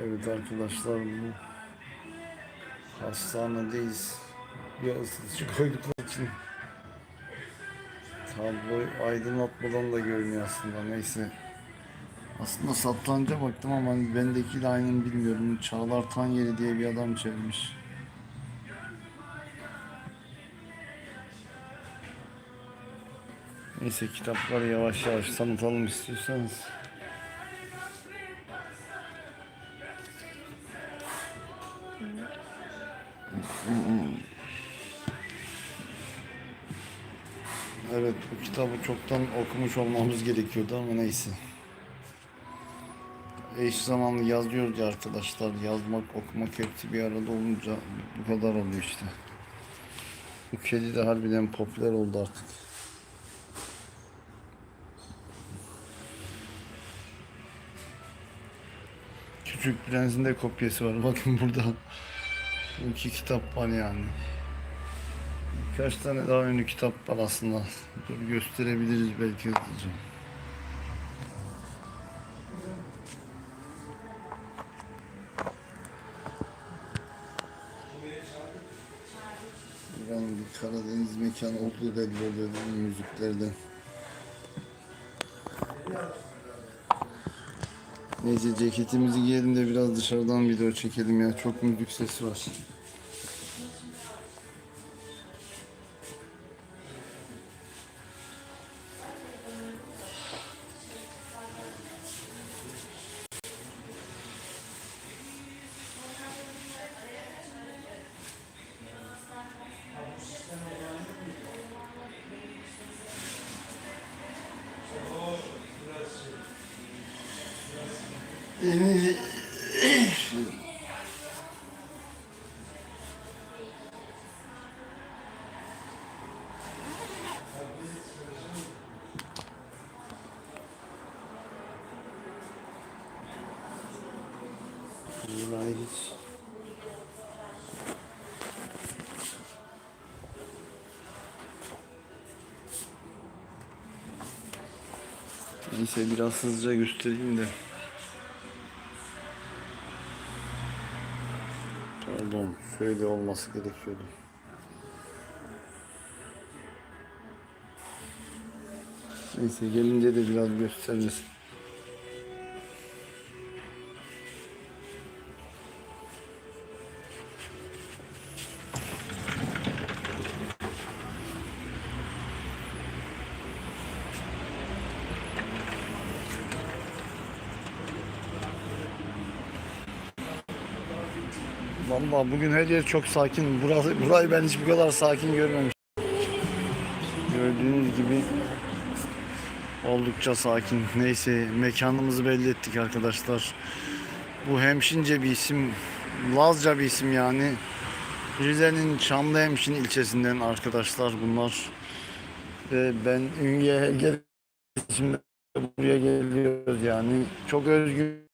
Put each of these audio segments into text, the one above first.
Evet arkadaşlar hastanedeyiz. Bir ısıtıcı koydukları için tablo aydınlatmadan da görünüyor aslında neyse. Aslında satranca baktım ama hani bendeki de aynı mı bilmiyorum. Çağlar Tanyeli diye bir adam çevirmiş. Neyse kitapları yavaş yavaş tanıtalım istiyorsanız. Evet bu kitabı çoktan okumuş olmamız gerekiyordu ama neyse. Eş zamanlı yazıyoruz ya arkadaşlar. Yazmak, okumak hepsi bir arada olunca bu kadar oluyor işte. Bu kedi de harbiden popüler oldu artık. Küçük Prens'in de kopyası var. Bakın burada. Bu iki kitap var yani. Birkaç tane daha ünlü kitap var aslında. Dur gösterebiliriz belki hızlıca. Buranın bir Karadeniz mekanı olduğu belli oluyor müziklerden. Neyse ceketimizi giyelim de biraz dışarıdan video çekelim ya. Çok müzik sesi var. Hiç. Neyse biraz hızlıca göstereyim de. Şöyle olması gerekiyordu. Neyse gelince de biraz gösteririz. Vallahi bugün her yer çok sakin. Burası, burayı ben hiç bu kadar sakin görmemiştim. Gördüğünüz gibi oldukça sakin. Neyse mekanımızı belli ettik arkadaşlar. Bu hemşince bir isim. Lazca bir isim yani. Rize'nin Çamlıhemşin ilçesinden arkadaşlar bunlar. Ve ben Ünye gel şimdi buraya geliyoruz yani. Çok özgür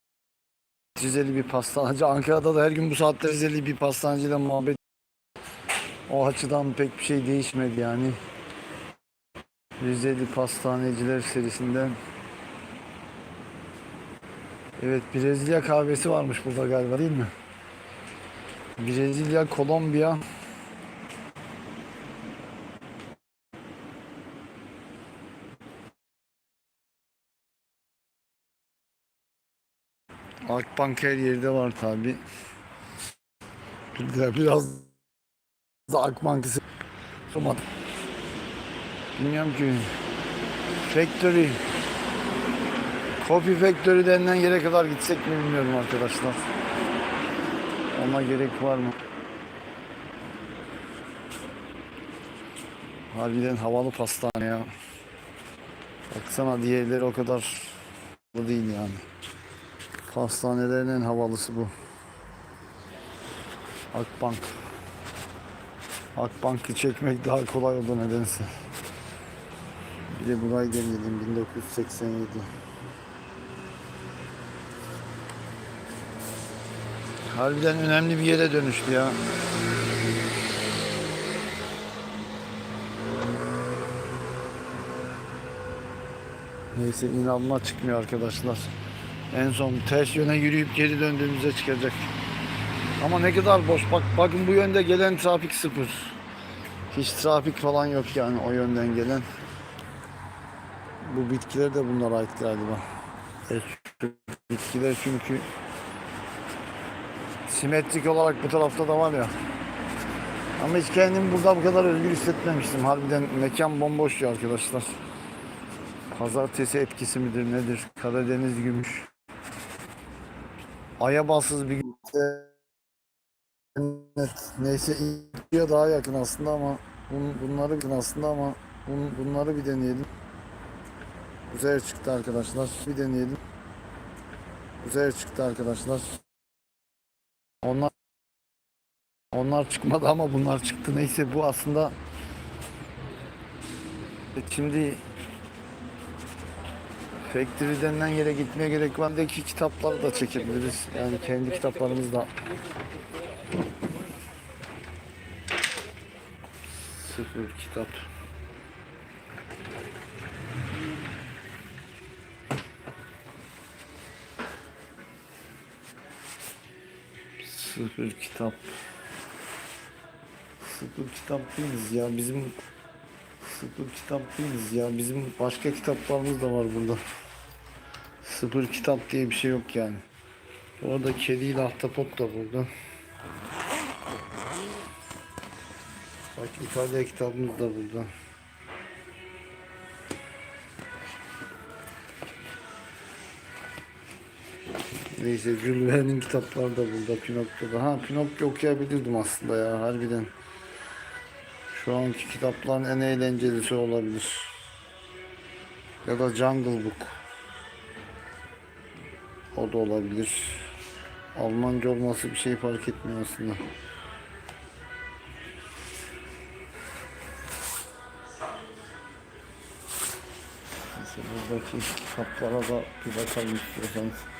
Rizeli bir pastanacı. Ankara'da da her gün bu saatte Rizeli bir pastanacıyla muhabbet. O açıdan pek bir şey değişmedi yani. Rizeli pastaneciler serisinden. Evet Brezilya kahvesi varmış burada galiba değil mi? Brezilya, Kolombiya. Akbank her yerde var tabi. Biraz da Akbank'ı sormadım. Bilmiyorum ki. Factory. Coffee Factory denilen yere kadar gitsek mi bilmiyorum arkadaşlar. Ona gerek var mı? Harbiden havalı pastane ya. Baksana diğerleri o kadar değil yani. Pastanelerin en havalısı bu. Akbank. Akbank'ı çekmek daha kolay oldu nedense. Bir de burayı deneyelim 1987. Harbiden önemli bir yere dönüştü ya. Neyse inanma çıkmıyor arkadaşlar. En son ters yöne yürüyüp geri döndüğümüzde çıkacak. Ama ne kadar boş. Bak bakın bu yönde gelen trafik sıfır. Hiç trafik falan yok yani o yönden gelen. Bu bitkiler de bunlara ait galiba. Evet, bitkiler çünkü simetrik olarak bu tarafta da var ya. Ama hiç kendimi burada bu kadar özgür hissetmemiştim. Harbiden mekan bomboş ya arkadaşlar. Pazartesi etkisi midir nedir? Karadeniz gümüş. Aya bassız bir Evet, neyse İlki'ye daha yakın aslında ama bun, bunları yakın aslında ama bun, bunları bir deneyelim. Güzel çıktı arkadaşlar. Bir deneyelim. Güzel çıktı arkadaşlar. Onlar onlar çıkmadı ama bunlar çıktı. Neyse bu aslında şimdi Factory denilen yere gitmeye gerek var. Buradaki kitapları da çekebiliriz. Yani kendi kitaplarımız da Sıfır kitap. Sıfır kitap. Sıfır kitap değiliz ya bizim Sıfır kitap değiliz ya bizim başka kitaplarımız da var burada. Sıfır kitap diye bir şey yok yani. Orada kediyle ahtapot da burada. Bak İtalya kitabımız da burada. Neyse Jules kitapları da burada Pinokyo'da. Ha Pinokyo okuyabilirdim aslında ya harbiden. Şu anki kitapların en eğlencelisi olabilir. Ya da Jungle Book. O da olabilir. Almanca olması bir şey fark etmiyor aslında. Neyse buradaki kitaplara da bir bakalım istiyorsanız.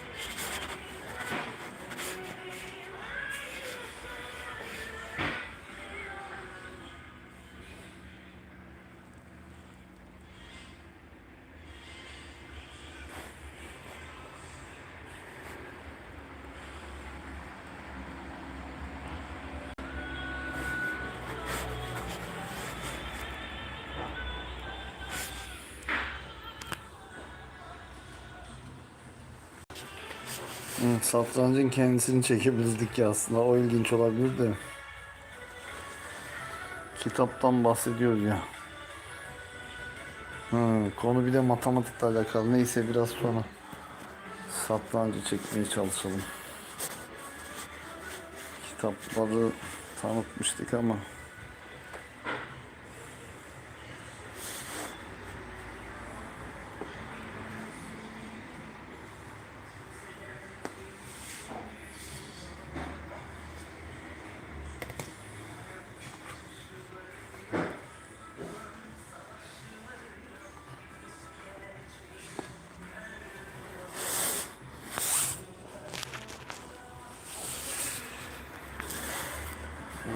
Hı, satrancın kendisini çekebilirdik ya aslında. O ilginç olabilir de. Kitaptan bahsediyoruz ya. Hı, konu bir de matematikle alakalı. Neyse biraz sonra satrancı çekmeye çalışalım. Kitapları tanıtmıştık ama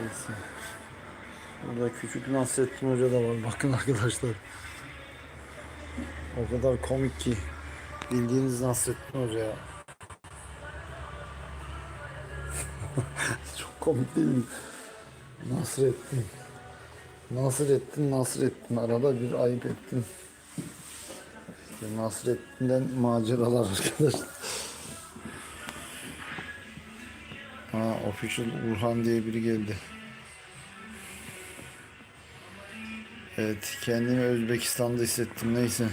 neyse. Burada küçük Nasrettin Hoca da var. Bakın arkadaşlar. O kadar komik ki. Bildiğiniz Nasrettin Hoca ya. Çok komik değil mi? Nasrettin. Nasrettin, Nasrettin. Arada bir ayıp ettin. İşte Nasrettin'den maceralar arkadaşlar. Ha, Official Urhan diye biri geldi. Evet, kendimi Özbekistan'da hissettim. Neyse.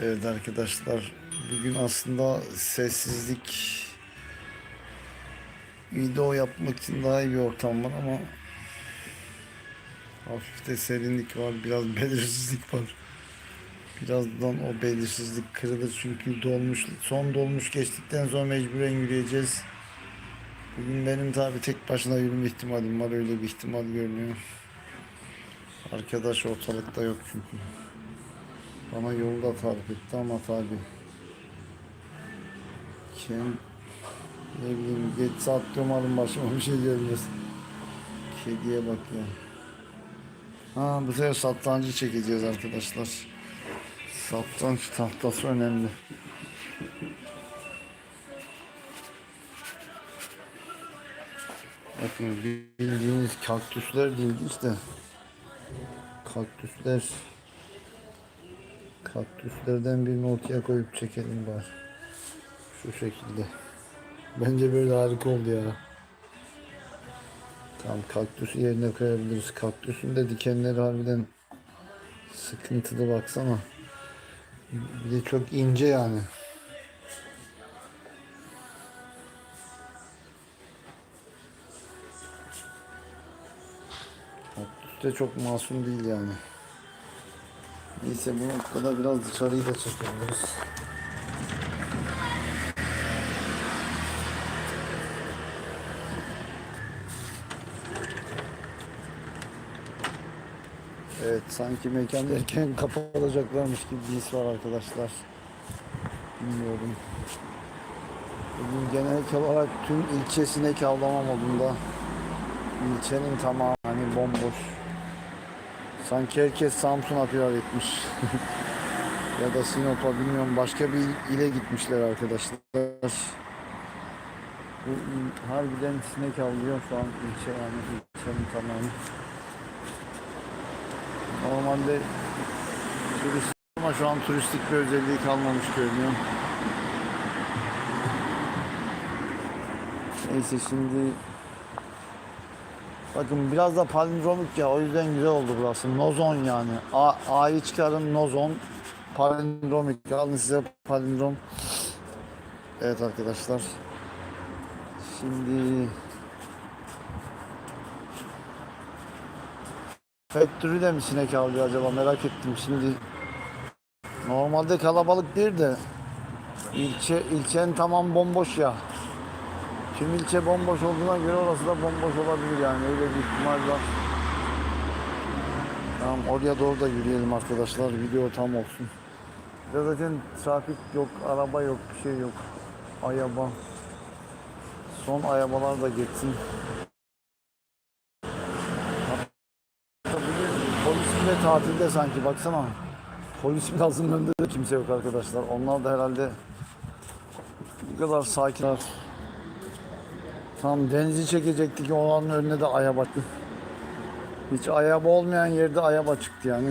Evet arkadaşlar, bugün aslında sessizlik video yapmak için daha iyi bir ortam var ama hafif de serinlik var, biraz belirsizlik var. Birazdan o belirsizlik kırılır çünkü dolmuş son dolmuş geçtikten sonra mecburen yürüyeceğiz. Bugün benim tabi tek başına yürüme ihtimalim var öyle bir ihtimal görünüyor. Arkadaş ortalıkta yok çünkü. Bana yolu da tarif etti ama tabi. Kim ne bileyim geç saat umarım başıma bir şey gelmez. Kediye bak ya. Ha bu sefer satrancı çekeceğiz arkadaşlar. Satranç tahtası önemli. Bakın bildiğiniz kaktüsler değil işte. Kaktüsler kaktüslerden birini ortaya koyup çekelim bari. Şu şekilde. Bence böyle harika oldu ya. Tam kaktüsü yerine koyabiliriz. Kaktüsün de dikenleri harbiden sıkıntılı baksana. Bir de çok ince yani. De çok masum değil yani. Neyse bu noktada biraz dışarıyı da çekebiliriz. Evet sanki mekan erken kapatacaklarmış gibi bir his var arkadaşlar. Bilmiyorum. Bugün genel olarak tüm ilçe sinek avlama modunda. İlçenin tamamı hani bomboş. Sanki herkes Samsun'a firar etmiş. ya da Sinop'a bilmiyorum başka bir ile gitmişler arkadaşlar. Bu harbiden sinek avlıyor şu an ilçe yani ilçenin tamamı. Normalde turist ama şu an turistik bir özelliği kalmamış görünüyor. Neyse şimdi bakın biraz da palindromik ya o yüzden güzel oldu burası. Nozon yani. A, A'yı çıkarın nozon palindromik. Alın size palindrom. Evet arkadaşlar. Şimdi Factory de mi sinek avlıyor acaba merak ettim şimdi. Normalde kalabalık değil de ilçe ilçenin tamam bomboş ya. Tüm ilçe bomboş olduğuna göre orası da bomboş olabilir yani öyle bir ihtimal var. Tamam oraya doğru da yürüyelim arkadaşlar video tam olsun. Ya zaten trafik yok, araba yok, bir şey yok. Ayaba. Son ayabalar da geçsin. Polis bile tatilde sanki baksana. Polis binasının önünde de kimse yok arkadaşlar. Onlar da herhalde bu kadar sakinler. Tam denizi çekecektik onların önüne de ayaba çıktı. Hiç ayaba olmayan yerde ayaba çıktı yani.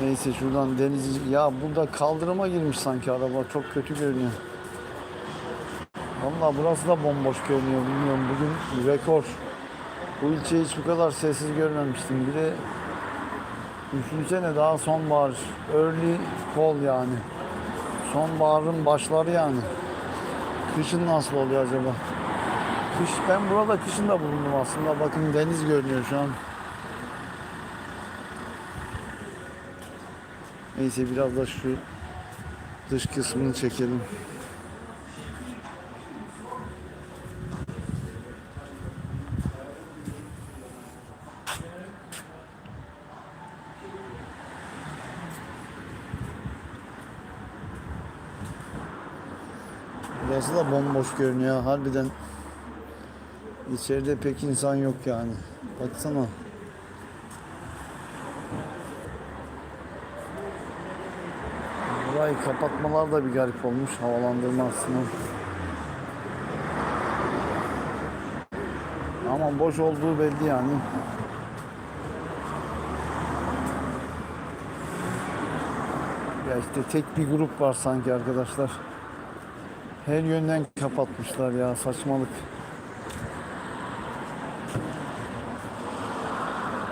Neyse şuradan denizi ya burada kaldırıma girmiş sanki araba çok kötü görünüyor. Valla burası da bomboş görünüyor bilmiyorum bugün rekor. Bu ilçeyi hiç bu kadar sessiz görmemiştim. Bir de düşünsene daha sonbahar. Early fall yani. Sonbaharın başları yani. Kışın nasıl oluyor acaba? Kış, ben burada kışın da bulundum aslında. Bakın deniz görünüyor şu an. Neyse biraz da şu dış kısmını çekelim. Bomboş görünüyor. Harbiden içeride pek insan yok yani. Baksana. Burayı kapatmalar da bir garip olmuş. Havalandırma aslında. Ama boş olduğu belli yani. Ya işte tek bir grup var sanki arkadaşlar. Her yönden kapatmışlar ya saçmalık.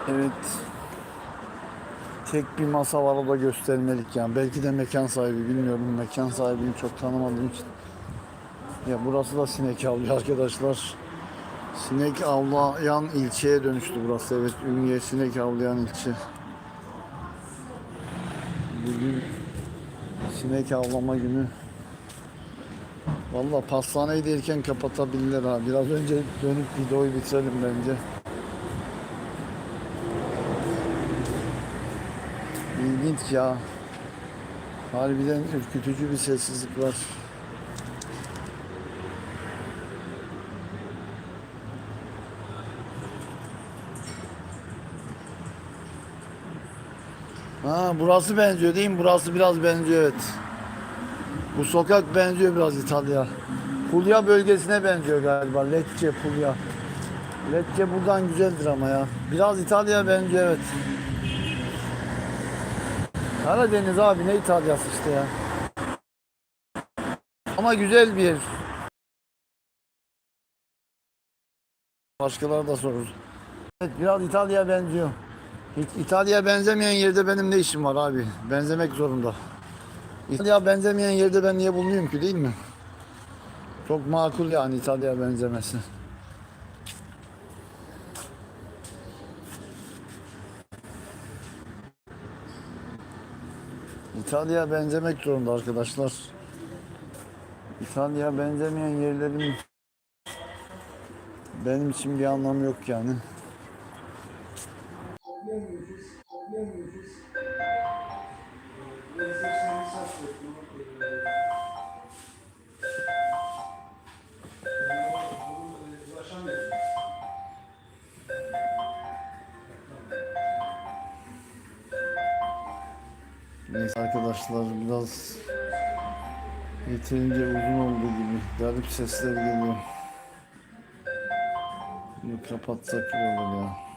Evet. Tek bir masa var o da göstermelik yani. Belki de mekan sahibi bilmiyorum. Mekan sahibini çok tanımadığım için. Ya burası da sinek avlıyor arkadaşlar. Sinek avlayan ilçeye dönüştü burası. Evet Ünye sinek avlayan ilçe. Bugün sinek avlama günü. Valla pastaneyi de erken kapatabilirler ha. Biraz önce dönüp videoyu bitirelim bence. İlginç ya. Harbiden ürkütücü bir sessizlik var. Ha burası benziyor değil mi? Burası biraz benziyor evet. Bu sokak benziyor biraz İtalya. Puglia bölgesine benziyor galiba. Lecce, Puglia. Lecce buradan güzeldir ama ya. Biraz İtalya'ya benziyor evet. Karadeniz abi ne İtalyası işte ya. Ama güzel bir yer. Başkaları da sorur. Evet biraz İtalya'ya benziyor. Hiç İtalya'ya benzemeyen yerde benim ne işim var abi? Benzemek zorunda. İtalya'ya benzemeyen yerde ben niye bulunuyorum ki değil mi? Çok makul yani İtalya'ya benzemesi. İtalya'ya benzemek zorunda arkadaşlar. İtalya'ya benzemeyen yerlerin benim için bir anlamı yok yani. Arkadaşlar biraz yeterince uzun olduğu gibi garip sesler geliyor. Bunu kapatsak iyi olur ya.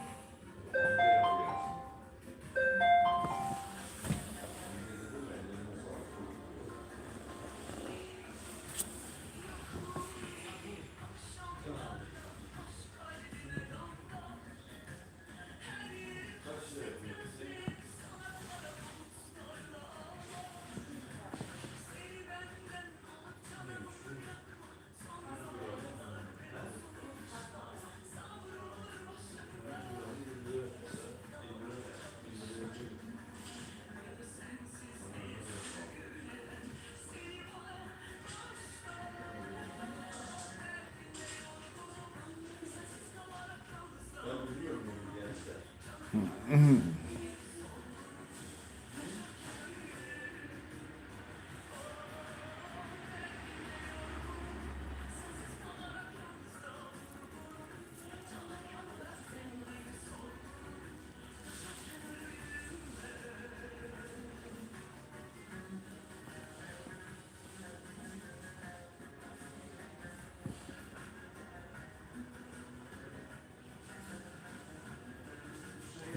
Neyse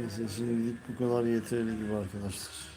şimdilik bu kadar yeterli gibi arkadaşlar.